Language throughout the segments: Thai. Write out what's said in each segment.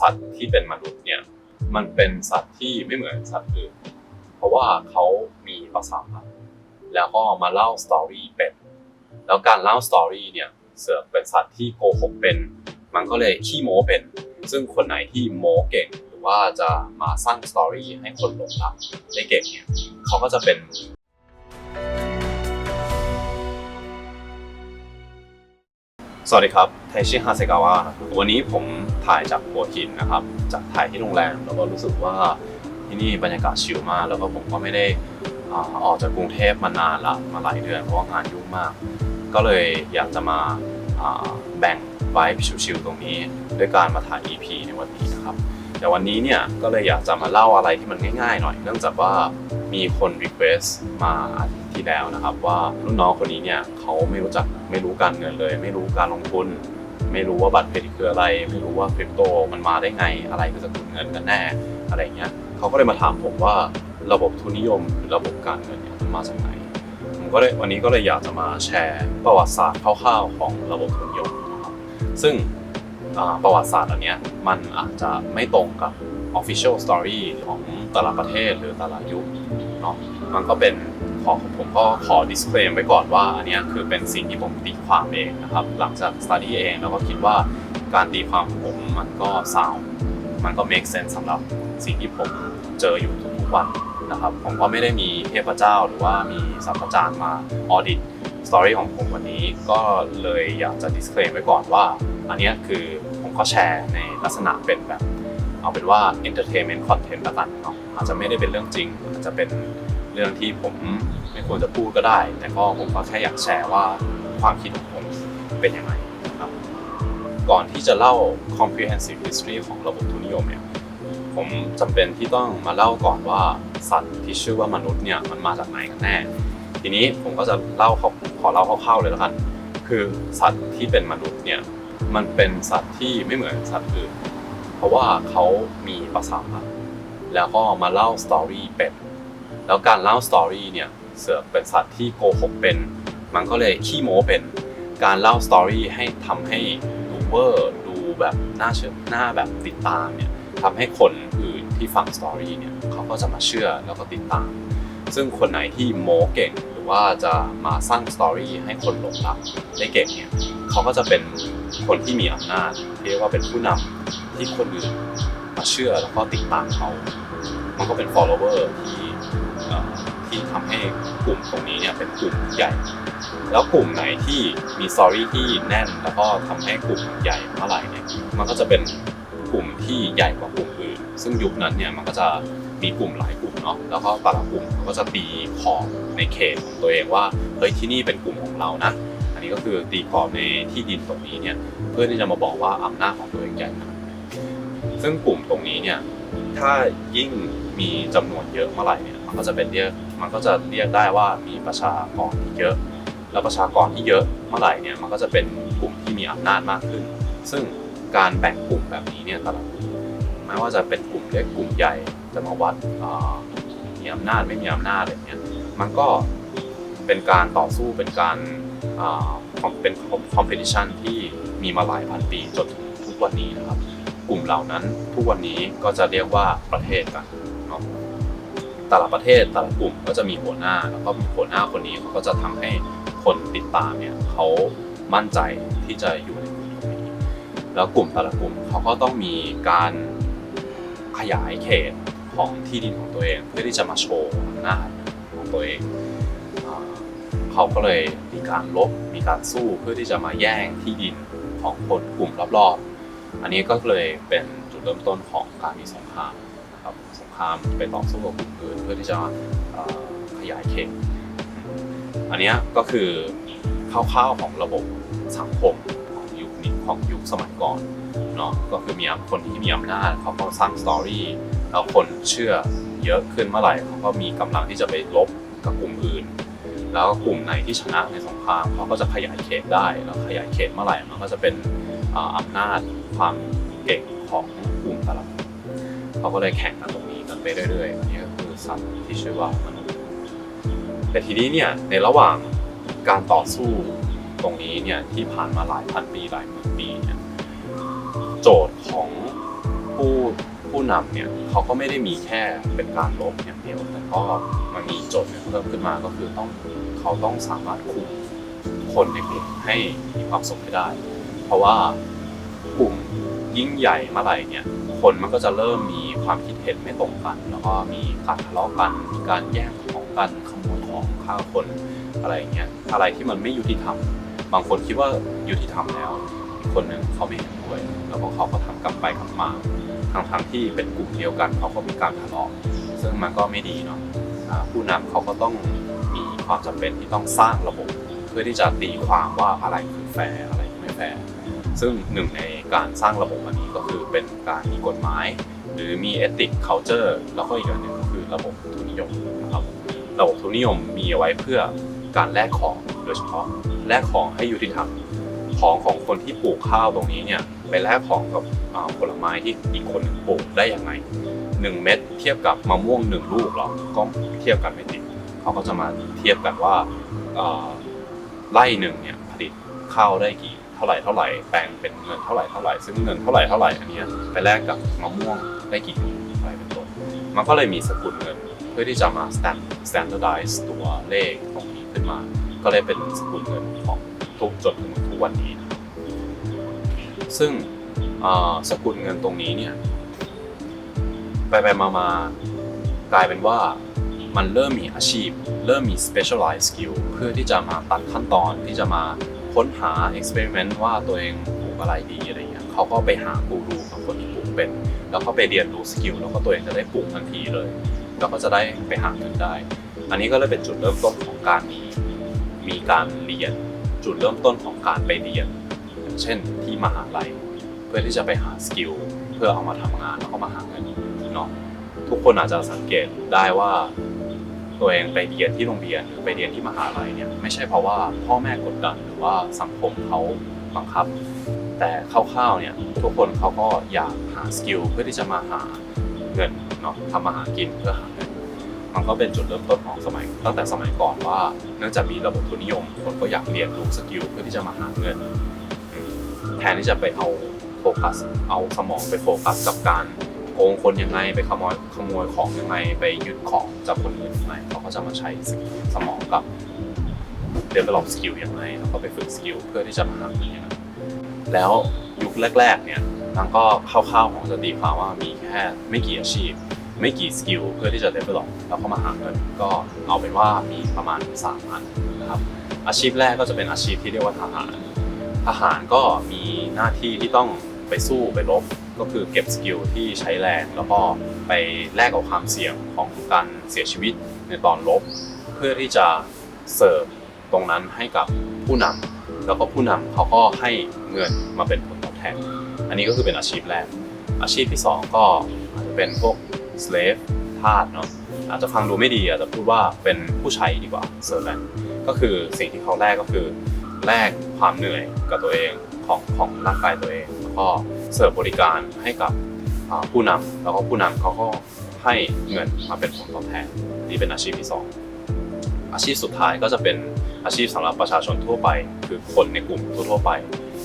สัตว์ที่เป็นมนุษย์เนี่ยมันเป็นสัตว์ที่ไม่เหมือนสัตว์อื่น เพราะว่าเขามีภาษาแล้วก็มาเล่าสตอรี่เป็น แล้วการเล่าสตอรี่เนี่ยเสือกเป็นสัตว์ที่โกหกเป็น มันก็เลยขี้โม้เป็น ซึ่งคนไหนที่โม้เก่งหรือว่าจะมาสร้างสตอรี่ให้คนหลงรักได้เก่งเนี่ยเขาก็จะเป็นสวัสดีครับไทชิฮาเซกาวะวันนี้ผม ถ่ายจากหัวหินนะครับจากถ่ายที่โรงแรมแล้วก็รู้สึกว่าที่นี่บรรยากาศชิลมาก แล้วก็ผมก็ไม่ได้ออกจากกรุงเทพมานานละมาหลายเดือนเพราะว่างานยุ่งมาก ก็เลยอยากจะมาแบ่งไว้ชิลๆตรงนี้ด้วยการมาถ่าย EP ในวันนี้นะครับ แต่วันนี้เนี่ยก็เลยอยากจะมาเล่าอะไรที่มันง่ายๆหน่อย เนื่องจากว่ามีคนรีเควสมาอาทิตย์ที่แล้วนะครับ ว่ารุ่นน้องคนนี้เนี่ยเขาไม่รู้จักไม่รู้การเงินเลย ไม่รู้การลงทุน ไม่รู้ว่าบัตรเครดิตคืออะไร ไม่รู้ว่าคริปโตมันมาได้ไง อะไรคือสกุลเงินกันแน่อะไรเงี้ยเขาก็เลยมาถามผมว่าระบบทุนนิยมหรือระบบการเงินเนี่ยมันมาจากไหนผมก็เลยวันนี้ก็เลยอยากจะมาแชร์ประวัติศาสตร์คร่าวๆของระบบทุนนิยมนะครับซึ่งประวัติศาสตร์อันเนี้ยมันอาจจะไม่ตรงกับ official story ของแต่ละประเทศหรือแต่ละยุคเนาะมันก็เป็น ขอผมก็ขอ disclaim ไว้ก่อนว่าอันนี้คือเป็นสิ่งที่ผมตีความเองนะครับ หลังจาก study เองแล้วก็คิดว่าการตีความของผมมันก็ sound มันก็ make sense สำหรับสิ่งที่ผมเจออยู่ทุกๆวันนะครับ ผมก็ไม่ได้มีเทพเจ้าหรือว่ามีสัมปจารย์มา audit สตอรี่ของผมวันนี้ก็เลยอยากจะ disclaim ไว้ก่อนว่า อันนี้คือผมก็แชร์ในลักษณะเป็นแบบ เอาเป็นว่า entertainment content ละกันเนาะอาจจะไม่ได้เป็นเรื่องจริงอาจจะเป็น เรื่องที่ผมไม่ควรจะพูดก็ได้ แต่ก็ผมก็แค่อยากแชร์ว่าความคิดของผมเป็นยังไงครับ ก่อนที่จะเล่า comprehensive history ของระบบทุนนิยมเนี่ยผมจำเป็นที่ต้องมาเล่าก่อนว่าสัตว์ที่ชื่อว่ามนุษย์เนี่ยมันมาจากไหนกันแน่ ทีนี้ผมก็จะเล่าขาขอเล่าคร่าวๆเลยแล้วกัน คือสัตว์ที่เป็นมนุษย์เนี่ยมันเป็นสัตว์ที่ไม่เหมือนสัตว์อื่น เพราะว่าเขามีภาษาทแล้วก็มาเล่าสตอรี่เป็น แล้วการเล่าสตอรี่เนี่ยเสือกเป็นสัตว์ที่โกหกเป็น มันก็เลยขี้โม้เป็น การเล่าสตอรี่ให้ทำให้ดูเวอร์ดูแบบน่าเชื่อหน่าแบบติดตามเนี่ยทำให้คนอื่นที่ฟังสตอรี่เนี่ยเขาก็จะมาเชื่อแล้วก็ติดตาม ซึ่งคนไหนที่โม้เก่งหรือว่าจะมาสร้างสตอรี่ให้คนหลงรักได้เก่งเนี่ยเขาก็จะเป็นคนที่มีอำนาจเรียกว่าเป็นผู้นำที่คนอื่นมาเชื่อแล้วก็ติดตามเขา มันก็เป็น follower ที่ ที่ทำให้กลุ่มตรงนี้เนี่ยเป็นกลุ่มใหญ่ แล้วกลุ่มไหนที่มีสตอรี่ที่แน่น แล้วก็ทำให้กลุ่มใหญ่เมื่อไหร่เนี่ยมันก็จะเป็นกลุ่มที่ใหญ่กว่ากลุ่มอื่น ซึ่งยุคนั้นเนี่ยมันก็จะมีกลุ่มหลายกลุ่มเนาะแล้วก็แต่ละกลุ่มเขาก็จะตีขอบในเขตของตัวเองว่าเฮ้ยที่นี่เป็นกลุ่มของเรานะอันนี้ก็คือตีขอบในที่ดินตรงนี้เนี่ยเพื่อที่จะมาบอกว่าอำนาจของตัวเองใหญ่นาดไหนซึ่งกลุ่มตรงนี้เนี่ยถ้ายิ่งมีจำนวนเยอะเมื่อไหร่เนี่ยมันก็จะเป็นเรียก มันก็จะเรียกได้ว่ามีประชากรที่เยอะ แล้วประชากรที่เยอะเมื่อไหร่เนี่ยมันก็จะเป็นกลุ่มที่มีอำนาจมากขึ้น ซึ่งการแบ่งกลุ่มแบบนี้เนี่ยแต่ละกลุ่มไม่ว่าจะเป็นกลุ่มเล็กกลุ่มใหญ่จะมาวัดมีอำนาจไม่มีอำนาจอะไรเงี้ยมันก็เป็นการต่อสู้เป็นการเป็นคอมเพติชันที่มีมาหลายพันปีจนถึงทุกวันนี้นะครับ กลุ่มเหล่านั้นทุกวันนี้ก็จะเรียกว่าประเทศกัน แต่ละประเทศแต่ละกลุ่มก็จะมีหัวหน้าแล้วก็มีหัวหน้าคนนี้เขาก็จะทำให้คนติดตามเนี่ยเขามั่นใจที่จะอยู่ในกลุ่มนี้แล้วกลุ่มแต่ละกลุ่มเขาก็ต้องมีการขยายเขตของที่ดินของตัวเอง เพื่อที่จะมาโชว์อำนาจของตัวเองเขาก็เลยมีการลบมีการสู้เพื่อที่จะมาแย่งที่ดินของคนกลุ่มรอบๆ อันนี้ก็เลยเป็นจุดเริ่มต้นของการมีสงคราม รามไปต่อสู้กับกลุ่มอื่นเพื่อที่จะขยายเขตอันนี้ก็คือคร่าวๆของระบบสังคมของยุคนี้ของยุคสมัยก่อนเนาะก็คือมีคนที่มีอำนาจเขาก็สร้างสตอรี่แล้วคนเชื่อเยอะขึ้นเมื่อไหร่เขาก็มีกำลังที่จะไปลบกับกลุ่มอื่น แล้วกลุ่มไหนที่ชนะในสงครามเขาก็จะขยายเขตได้แล้วขยายเขตเมื่อไหร่มันก็จะเป็นอ่าอำนาจความเก่งของกลุ่มแต่ละเขาก็เลยแข่งกันตรง ไปเรื่อยๆอันนี้ก็คือสัตว์ที่ชื่อว่ามนุษย์แต่ทีนี้เนี่ยในระหว่างการต่อสู้ตรงนี้เนี่ยที่ผ่านมาหลายพันปีหลายหมื่นปีเนี่ยโจทย์ของผู้ผู้นำเนี่ยเขาก็ไม่ได้มีแค่เป็นการลบอย่างเดียวแต่ก็มันมีโจทย์เนี่ยเพิ่มขึ้นมาก็คือต้องเขาต้องสามารถคุมคนในกลุ่มให้มีความสุขให้ได้ เพราะว่ากลุ่มยิ่งใหญ่เมื่อไหร่เนี่ย คนมันก็จะเริ่มมีความคิดเห็นไม่ตรงกัน แล้วก็มีการทะเลาะกันมีการแย่งของกันขโมยของฆ่าคนอะไรอย่างเงี้ยอะไรที่มันไม่ยุติธรรม บางคนคิดว่ายุติธรรมแล้วอีกคนหนึ่งเขาไม่เห็นด้วย แล้วก็เขาก็ทำกลับไปกลับมาทั้งทงๆที่เป็นกลุ่มเดียวกันเขาก็มีการทะเลาะซึ่งมันก็ไม่ดีเนาะผู้นำเขาก็ต้องมีความจำเป็นที่ต้องสร้างระบบ เพื่อที่จะตีความว่าอะไรคือแฟร์อะไรไม่แฟร์ ซึ่งหนึ่งในการสร้างระบบอันนี้ก็คือเป็นการมีกฎหมาย หรือมี ethic culture แล้วก็อีกอย่างหนึ่งก็คือระบบทุนนิยมนะครับระบบทุนนิยมมีเอาไว้เพื่อการแลกของโดยเฉพาะแลกของให้ยุติธรรมของของคนที่ปลูกข้าวตรงนี้เนี่ยไปแลกของกับผลไม้ที่อีกคนหนึ่งปลูกได้ยังไงหนึ่งเม็ดเทียบกับมะม่วงหนึ่งลูกหรอก็เทียบกันไม่ติดเขาก็จะมาเทียบกันว่าไร่หนึ่งเนี่ยผลิตข้าวได้กี่ เท่าไหร่เท่าไหร่แปลงเป็นเงินเท่าไหร่เท่าไหร่ซึ่งเงินเท่าไหร่เท่าไหร่อันนี้ไปแลกกับมะม่วงได้กี่ลูกอะไรเป็นต้นมันก็เลยมีสกุลเงินเพื่อที่จะมา standardize ตัวเลขตรงนี้ขึ้นมา ก็เลยเป็นสกุลเงินของทุกจนถึงทุกวันนี้นะซึ่งสกุลเงินตรงนี้เนี่ยไปไปมามากลายเป็นว่ามันเริ่มมีอาชีพ เริ่มมี specialized skill เพื่อที่จะมาตัดขั้นตอนที่จะมา ค้นหา experiment ว่าตัวเองปลูกอะไรดีอะไรเงี้ยเขาก็ไปหากูรูกับคนที่ปลูกเป็น แล้วก็ไปเรียนรู้สกิลแล้วก็ตัวเองจะได้ปลูกทันทีเลย แล้วก็จะได้ไปหาเงินได้ อันนี้ก็เลยเป็นจุดเริ่มต้นของการมีมีการเรียนจุดเริ่มต้นของการไปเรียนอย่างเช่นที่มหาลัย เพื่อที่จะไปหาสกิลเพื่อเอามาทำงานแล้วก็มาหาเงินเนาะทุกคนอาจจะสังเกตได้ว่า ตัวเองไปเรียนที่โรงเรียนหรือไปเรียนที่มหาลัยเนี่ยไม่ใช่เพราะว่าพ่อแม่กดดันหรือว่าสังคมเขาบังคับ แต่คร่าวๆเนี่ยทุกคนเขาก็อยากหาสกิลเพื่อที่จะมาหาเงินเนาะทำมาหากินเพื่อหาเงินมันก็เป็นจุดเริ่มต้นของสมัยตั้งแต่สมัยก่อนว่าเนื่องจากมีระบบทุนนิยมคนก็อยากเรียนรู้สกิลเพื่อที่จะมาหาเงินแทนที่จะไปเอาโฟกัสเอาสมองไปโฟกัสกับการ โกงคนยังไงไปขโมยขโมยของยังไงไปยึดของจากคนอื่นยังไงเขาก็จะมาใช้สมองกับ develop skill ยังไงแล้วก็ไปฝึกสกิลเพื่อที่จะมาหาเงินยังไงแล้วยุคแรก ๆ เนี่ยมันก็คร่าวๆของจะตีความว่ามีแค่ไม่กี่อาชีพ ไม่กี่สกิลเพื่อที่จะ develop แล้วก็มาหาเงินก็เอาเป็นว่ามีประมาณ3อันนะครับอาชีพแรกก็จะเป็นอาชีพที่เรียกว่าทหารทหารก็มีหน้าที่ที่ต้องไปสู้ไปรบ ก็คือเก็บสกิลที่ใช้แรงแล้วก็ไปแลกกับความเสี่ยงของการเสียชีวิตในตอนรบเพื่อที่จะเสิร์ฟตรงนั้นให้กับผู้นำแล้วก็ผู้นำเขาก็ให้เงินมาเป็นผลตอบแทน อันนี้ก็คือเป็นอาชีพแรก อาชีพที่สองก็อาจจะเป็นพวก slave ทาสเนาะอาจจะฟังดูไม่ดีอาจจะพูดว่าเป็นผู้ใช้ดีกว่า servant ก็คือสิ่งที่เขาแลกก็คือแลกความเหนื่อยกับตัวเองของของร่างกายตัวเองแล้วก็ เสิร์ฟบริการให้กับผู้นำแล้วก็ผู้นำเขาก็ให้เงินมาเป็นผลตอบแทนนี่เป็นอาชีพที่สองอาชีพสุดท้ายก็จะเป็นอาชีพสำหรับประชาชนทั่วไป คือคนในกลุ่มทั่วไป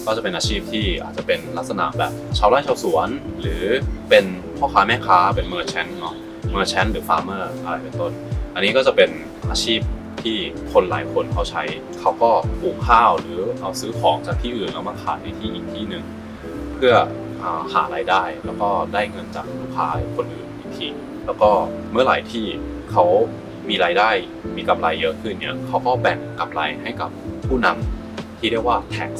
ก็จะเป็นอาชีพที่อาจจะเป็นลักษณะแบบชาวไร่ชาวสวน หรือเป็นพ่อค้าแม่ค้าเป็นเมอร์แชนเนาะเมอร์แชนหรือฟาร์มเมอร์อะไรเป็นต้น อันนี้ก็จะเป็นอาชีพที่คนหลายคนเขาใช้ เขาก็ปลูกข้าวหรือเอาซื้อของจากที่อื่นแล้วมาขายในที่อีกที่หนึ่งเพื่อ หารายได้ แล้วก็ได้เงินจากลูกค้าคนอื่นอีกทีแล้วก็เมื่อไหร่ที่เขามีรายได้มีกำไรเยอะขึ้นเนี่ยเขาก็แบ่งกำไรให้กับผู้นำที่เรียกว่า tax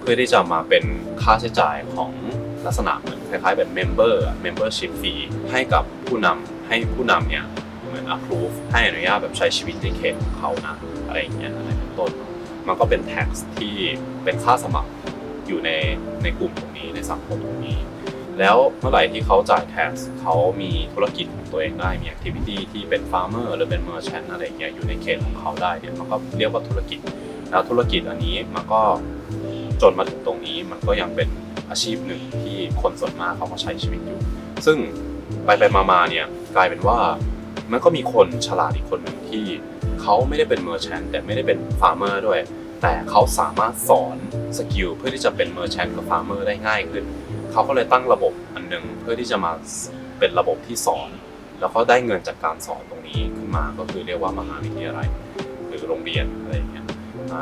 เพื่อที่จะมาเป็นค่าใช้จ่ายของลักษณะเหมือนคล้ายๆแบบ member membership fee ให้กับผู้นำให้ผู้นำเนี่ยเหมือน approve ให้อนุญาตแบบใช้ชีวิตในเขตของเขานะอะไรอย่างเงี้ยอะไรเป็นต้น มันก็เป็น tax ที่เป็นค่าสมัคร อยู่ในในกลุ่มตรงนี้ในสังคมตรงนี้ แล้วเมื่อไหร่ที่เขาจ่าย tax เขามีธุรกิจของตัวเองได้มี activity ที่เป็น farmer หรือเป็น merchant อะไรอย่างเงี้ยอยู่ในเขตของเขาได้เนี่ยมันก็เรียกว่าธุรกิจแล้วธุรกิจอันนี้มันก็จนมาถึงตรงนี้มันก็ยังเป็นอาชีพหนึ่งที่คนส่วนมากเขามาใช้ชีวิตอยู่ ซึ่งไปไปมามาเนี่ยกลายเป็นว่ามันก็มีคนฉลาดอีกคนหนึ่งที่เขาไม่ได้เป็นเมอร์แชนแต่ไม่ได้เป็นฟาร์มเมอร์ด้วย แต่เขาสามารถสอนสกิลเพื่อที่จะเป็นเมอร์แชนกับฟาร์มเมอร์ได้ง่ายขึ้น เขาก็เลยตั้งระบบอันหนึ่งเพื่อที่จะมาเป็นระบบที่สอน แล้วก็ได้เงินจากการสอนตรงนี้ขึ้นมาก็คือเรียกว่ามหาวิทยาลัยหรือโรงเรียนอะไรอย่างเงี้ย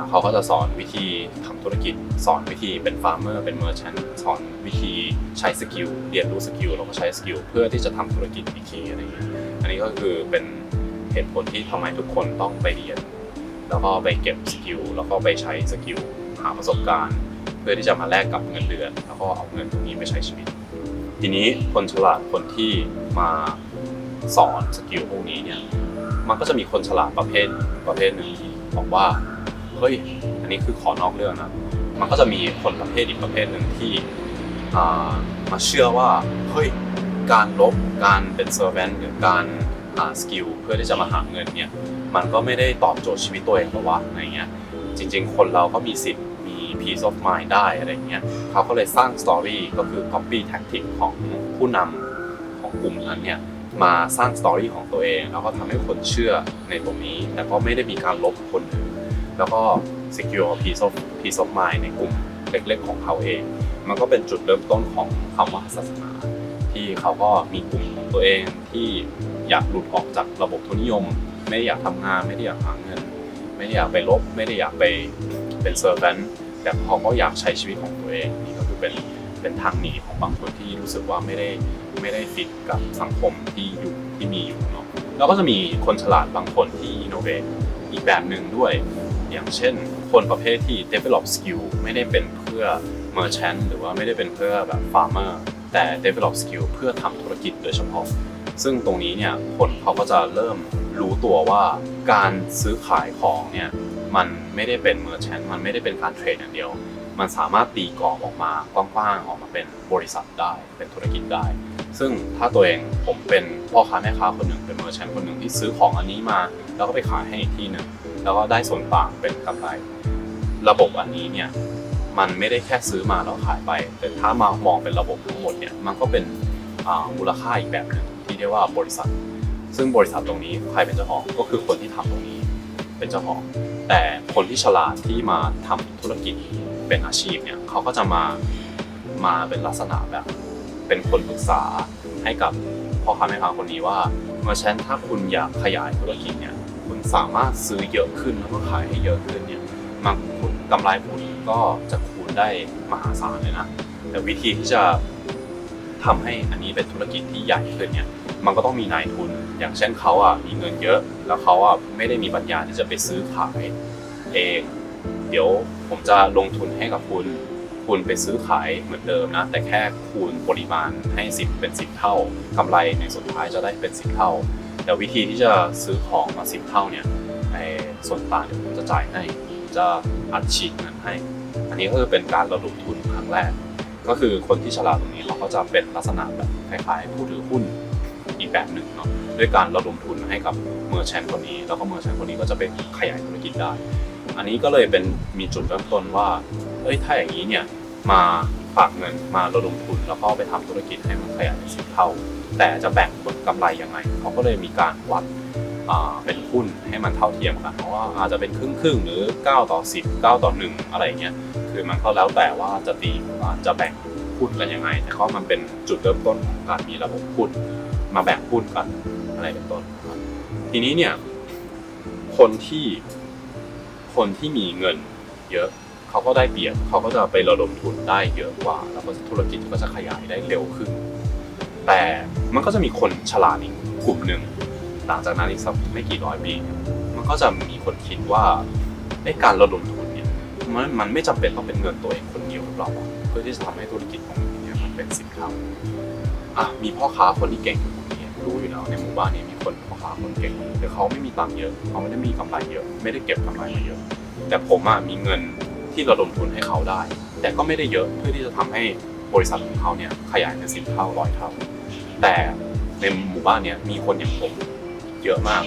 เขาก็จะสอนวิธีทำธุรกิจ สอนวิธีเป็นฟาร์มเมอร์เป็นเมอร์ชันสอนวิธีใช้สกิลเรียนรู้สกิลแล้วก็ใช้สกิลเพื่อที่จะทำธุรกิจอีกทีอะไรอย่างเงี้ยอันนี้ก็คือเป็นเหตุผลที่ทำไมทุกคนต้องไปเรียน แล้วก็ไปเก็บสกิลแล้วก็ไปใช้สกิลหาประสบการณ์ เพื่อที่จะมาแลกกับเงินเดือน แล้วก็เอาเงินตรงนี้ไปใช้ชีวิต ทีนี้คนฉลาดคนที่มาสอนสกิลพวกนี้เนี่ยมันก็จะมีคนฉลาดประเภทประเภทหนึ่งที่บอกว่าเฮ้ยอันนี้คือขอนอกเรื่องนะมันก็จะมีคนประเภทอีกประเภทหนึ่งที่มาเชื่อว่าเฮ้ยการลบการเป็นเซอร์แวนหรือการหาสกิลเพื่อที่จะมาหาเงินเนี่ย มันก็ไม่ได้ตอบโจทย์ชีวิตตัวเองหรอวะอะไรเงี้ยจริง ๆ คนเราก็มีสิทธิ์มี peace of mind ได้อะไรเงี้ยเขาก็เลยสร้างสตอรี่ก็คือ copy tactic ของผู้นำของกลุ่มนั้นเนี่ยมาสร้างสตอรี่ของตัวเอง แล้วก็ทำให้คนเชื่อในตรงนี้ แต่ก็ไม่ได้มีการลบคนอื่นแล้วก็ secure peace of peace of mind ในกลุ่มเล็กๆของเขาเอง มันก็เป็นจุดเริ่มต้นของคำว่าศาสนา ที่เขาก็มีกลุ่มของตัวเองที่อยากหลุดออกจากระบบทุนนิยม ไม่ได้อยากทำงานไม่ได้อยากหาเงิน ไม่ได้อยากไปลบ ไม่ได้อยากไปเป็นเซอร์แวนแต่เขาก็อยากใช้ชีวิตของตัวเองนี่ก็คือเป็นเป็นทางหนีของบางคนที่รู้สึกว่าไม่ได้ไม่ได้ฟิตกับสังคมที่อยู่ที่มีอยู่เนาะแล้วก็จะมีคนฉลาดบางคนที่อินโนเวทอีกแบบหนึ่งด้วย อย่างเช่น คนประเภทที่ develop skill ไม่ได้เป็นเพื่อ merchant หรือว่าไม่ได้เป็นเพื่อแบบ farmer แต่ develop skill เพื่อทำธุรกิจโดยเฉพาะ ซึ่งตรงนี้เนี่ยคนเขาก็จะเริ่มรู้ตัวว่าการซื้อขายของเนี่ยมันไม่ได้เป็นเมอร์แชนมันไม่ได้เป็นการเทรดอย่างเดียว มันสามารถตีกรอบออกมากว้างๆออกมาเป็นบริษัทได้ เป็นธุรกิจได้ ซึ่งถ้าตัวเองผมเป็นพ่อค้าแม่ค้าคนหนึ่งเป็นเมอร์แชนคนหนึ่งที่ซื้อของอันนี้มา แล้วก็ไปขายให้อีกที่หนึ่งแล้วก็ได้ส่วนต่างเป็นกำไร ระบบอันนี้เนี่ยมันไม่ได้แค่ซื้อมาแล้วขายไป แต่ถ้ามามองเป็นระบบทั้งหมดเนี่ยมันก็เป็นมูลค่าอีกแบบหนึ่ง ที่เรียกว่าบริษัท ซึ่งบริษัทตรงนี้ใครเป็นเจ้าของก็คือคนที่ทำตรงนี้เป็นเจ้าของ แต่คนที่ฉลาดที่มาทำธุรกิจเป็นอาชีพเนี่ยเขาก็จะมามาเป็นลักษณะแบบ เป็นคนปรึกษาให้กับพ่อค้าแม่ค้าคนนี้ว่าเมื่อฉันถ้าคุณอยากขยายธุรกิจเนี่ยคุณสามารถซื้อเยอะขึ้นแล้วก็ขายให้เยอะขึ้นเนี่ยมันคุณกำไรคุณก็จะคูณได้มหาศาลเลยนะแต่วิธีที่จะทำให้อันนี้เป็นธุรกิจที่ใหญ่ขึ้นเนี่ย มันก็ต้องมีนายทุน อย่างเช่นเขาอะมีเงินเยอะ แล้วเขาอะไม่ได้มีปัญญาที่จะไปซื้อขายเองเดี๋ยวผมจะลงทุนให้กับคุณ คุณไปซื้อขายเหมือนเดิมนะ แต่แค่คูณปริมาณให้ 10 เป็น 10 เท่ากำไรในสุดท้ายจะได้เป็น 10 เท่า แต่วิธีที่จะซื้อของมา 10 เท่าเนี่ยในส่วนต่างเดี๋ยวผมจะจ่ายให้จะอัดฉีดเงินให้ อันนี้ก็คือเป็นการระดมทุนครั้งแรก ก็คือคนที่ฉลาดตรงนี้เขาก็จะเป็นลักษณะแบบคล้ายๆผู้ถือหุ้น อีกแบบหนึ่งเนาะด้วยการระดมทุนให้กับเมอร์แชนคนนี้ แล้วก็เมอร์แชนคนนี้ก็จะไปขยายธุรกิจได้ อันนี้ก็เลยเป็นมีจุดเริ่มต้นว่าเอ้ยถ้าอย่างนี้เนี่ยมาฝากเงินมาระดมทุนแล้วก็ไปทำธุรกิจให้มันขยายเป็นสิบเท่า แต่จะแบ่งผลกำไรยังไงเขาก็เลยมีการวัดเป็นหุ้นให้มันเท่าเทียมกันเพราะว่าอาจจะเป็นครึ่งครึ่งหรือ 9 ต่อ 10 9 ต่อ 1 อะไรเงี้ยคือมันก็แล้วแต่ว่าจะตีจะแบ่งหุ้นกันยังไง แต่ก็มันเป็นจุดเริ่มต้นของการมีระบบหุ้น มาแบ่งหุ้นกันอะไรเป็นต้นทีนี้เนี่ย คนที่คนที่มีเงินเยอะเขาก็ได้เปรียบเขาก็จะไประดมทุนได้เยอะกว่า แล้วก็ธุรกิจก็จะขยายได้เร็วขึ้น แต่มันก็จะมีคนฉลาดอีกกลุ่มหนึ่งหลังจากนั้นอีกสักไม่กี่ร้อยปีมันก็จะมีคนคิดว่าไอ้การระดมทุนเนี่ยมันมันไม่จำเป็นต้องเป็นเงินตัวเองคนเดียวหรือเปล่าเพื่อที่จะทำให้ธุรกิจของมันเนี่ยมันเป็นสิบเท่า อะมีพ่อค้าคนที่เก่งอยู่ตรงนี้รู้อยู่แล้วในหมู่บ้านนี้มีคนพ่อค้าคนเก่งแต่เขาไม่มีตังค์เยอะเขาไม่ได้มีกำไรเยอะ ไม่ได้เก็บกำไรมาเยอะ แต่ผมอะมีเงินที่ระดมทุนให้เขาได้ แต่ก็ไม่ได้เยอะเพื่อที่จะทำให้บริษัทของเขาเนี่ยขยายเป็นสิบเท่าร้อยเท่าแต่ในหมู่บ้านเนี่ยมีคนอย่างผมเยอะมาก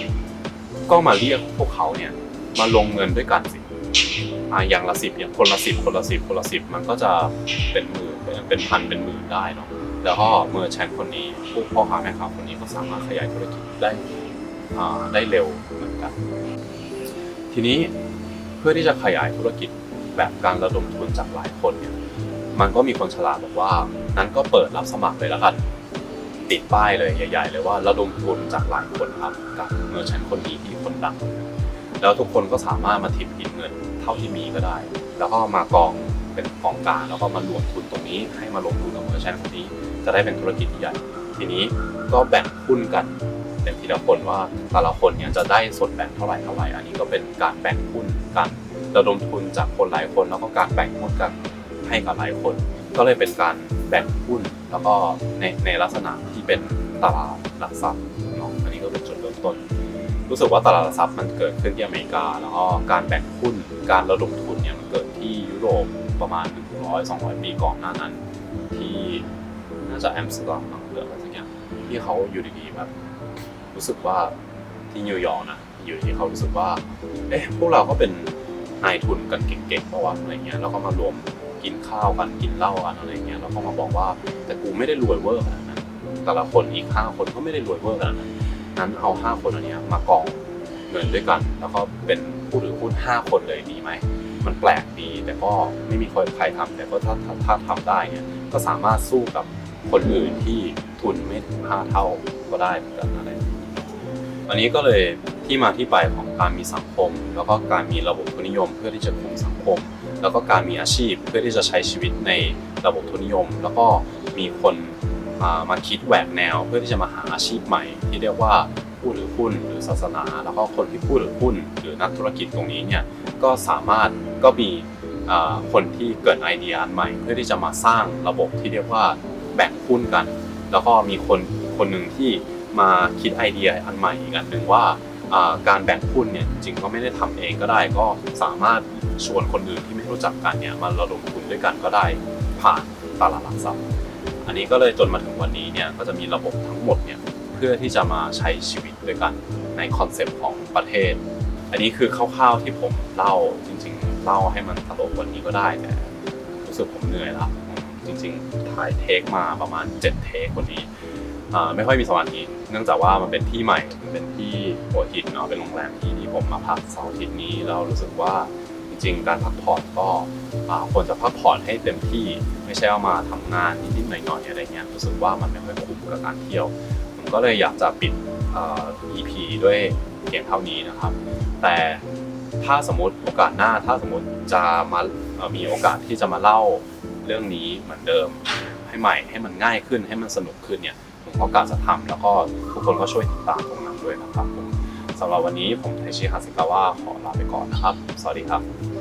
ก็มาเรียกพวกเขาเนี่ยมาลงเงินด้วยกันสิอะอย่างละสิบอย่างคนละสิบคนละสิบคนละสิบมันก็จะเป็นหมื่นเป็นเป็นพันเป็นหมื่นได้เนาะ แล้วก็เมอร์แชนคนนี้พวกพ่อค้าแม่ค้าคนนี้ก็สามารถขยายธุรกิจได้ได้เร็วเหมือนกัน ทีนี้เพื่อที่จะขยายธุรกิจแบบการระดมทุนจากหลายคนเนี่ยมันก็มีคนฉลาดบอกว่านั้นก็เปิดรับสมัครเลยแล้วกันติดป้ายเลยใหญ่ๆเลยว่าระดมทุนจากหลายคนครับกับเมอร์ชันคนนี้ที่คนดังแล้วทุกคนก็สามารถมาทิปอินเงินเท่าที่มีก็ได้ แล้วก็มากองเป็นกองกลางแล้วก็มารวมทุนตรงนี้ให้มาลงทุนกับเมอร์ชันคนนี้ จะได้เป็นธุรกิจใหญ่ ทีนี้ก็แบ่งหุ้นกันเป็นทีละคนว่าแต่ละคนเนี่ยจะได้ส่วนแบ่งเท่าไหร่เท่าไหร่ อันนี้ก็เป็นการแบ่งหุ้นการระดมทุนจากคนหลายคน แล้วก็การแบ่งหุ้นกันให้กับหลายคน ก็เลยเป็นการแบ่งหุ้นแล้วก็ในในลักษณะที่เป็นตลาดหลักทรัพย์เนาะอันนี้ก็เป็นจุดเริ่มต้น รู้สึกว่าตลาดหลักทรัพย์มันเกิดขึ้นที่อเมริกา แล้วก็การแบ่งหุ้นการระดมทุนเนี่ยมันเกิดที่ยุโรปประมาณ 100-200 ปีก่อนหน้านั้นที่ น่าจะแอมสเตอร์ดัมมั้งหรืออะไรสักอย่างที่เขาอยู่ดีๆแบบรู้สึกว่าที่นิวยอร์กนะอยู่ที่เขารู้สึกว่าเอ๊ะพวกเราก็เป็นนายทุนกันเก่งๆเพราะว่าอะไรเงี้ยแล้วก็มารวมกินข้าวกันกินเหล้ากันอะไรเงี้ยแล้วก็มาบอกว่าแต่กูไม่ได้รวยเวอร์ขนาดนั้นแต่ละคนอีกห้าคนก็ไม่ได้รวยเวอร์ขนาดนั้นนั้นเอาห้าคนอันเนี้ยมากองเงินด้วยกัน แล้วก็เป็นผู้ถือหุ้นห้าคนเลยดีไหมมันแปลกดีแต่ก็ไม่มีใครทำแต่ก็ถ้าถ้าถ้าทำได้เนี่ยก็สามารถสู้กับ คนอื่นที่ทุนไม่ถึงห้าเท่าก็ได้เหมือนกันอะไรอย่างนี้อันนี้ก็เลยที่มาที่ไปของการมีสังคม แล้วก็การมีระบบทุนนิยม เพื่อที่จะคุมสังคม แล้วก็การมีอาชีพเพื่อที่จะใช้ชีวิตในระบบทุนนิยม แล้วก็มีคนมาคิดแหวกแนว เพื่อที่จะมาหาอาชีพใหม่ ที่เรียกว่าผู้ถือหุ้นหรือศาสนา แล้วก็คนที่ผู้ถือหุ้นหรือนักธุรกิจตรงนี้เนี่ยก็สามารถก็มีคนที่เกิดไอเดียอันใหม่ เพื่อที่จะมาสร้างระบบที่เรียกว่า แบ่งหุ้นกัน แล้วก็มีคนคนหนึ่งที่มาคิดไอเดียอันใหม่อีกอันหนึ่งว่าการแบ่งหุ้นเนี่ยจริงก็ไม่ได้ทำเองก็ได้ก็สามารถชวนคนอื่นที่ไม่รู้จักกันเนี่ยมาระดมทุนด้วยกันก็ได้ผ่านตลาดหลักทรัพย์ อันนี้ก็เลยจนมาถึงวันนี้เนี่ยก็จะมีระบบทั้งหมดเนี่ยเพื่อที่จะมาใช้ชีวิตด้วยกันในคอนเซปต์ของประเทศ อันนี้คือคร่าวๆที่ผมเล่าจริงๆเล่าให้มันตลกว่านี้ก็ได้แต่รู้สึกผมเหนื่อยละ จริงๆ ถ่ายเทคมาประมาณ 7 เทคคนนี้ไม่ค่อยมีสมาธิเนื่องจากว่ามันเป็นที่ใหม่มันเป็นที่หัวหินเนาะเป็นโรงแรมที่ที่ผมมาพักเสาร์อาทิตย์นี้แล้วรู้สึกว่าจริงๆ การพักผ่อนก็ควรจะพักผ่อนให้เต็มที่ไม่ใช่เอามาทำงานนิดๆหน่อยๆอะไรเงี้ยรู้สึกว่ามันไม่ค่อยคุ้มกับการเที่ยว ผมก็เลยอยากจะปิด EP ด้วยเพียงเท่านี้นะครับ แต่ถ้าสมมติโอกาสหน้าถ้าสมมติจะมามีโอกาสที่จะมาเล่า เรื่องนี้เหมือนเดิมให้ใหม่ให้มันง่ายขึ้นให้มันสนุกขึ้นเนี่ยผมก็กาจะทำแล้วก็ทุกคนก็ช่วยติดตามตรงนั้นด้วยนะครับผมสำหรับวันนี้ผมไทชิฮาซิกาวะขอลาไปก่อนนะครับ สวัสดีครับ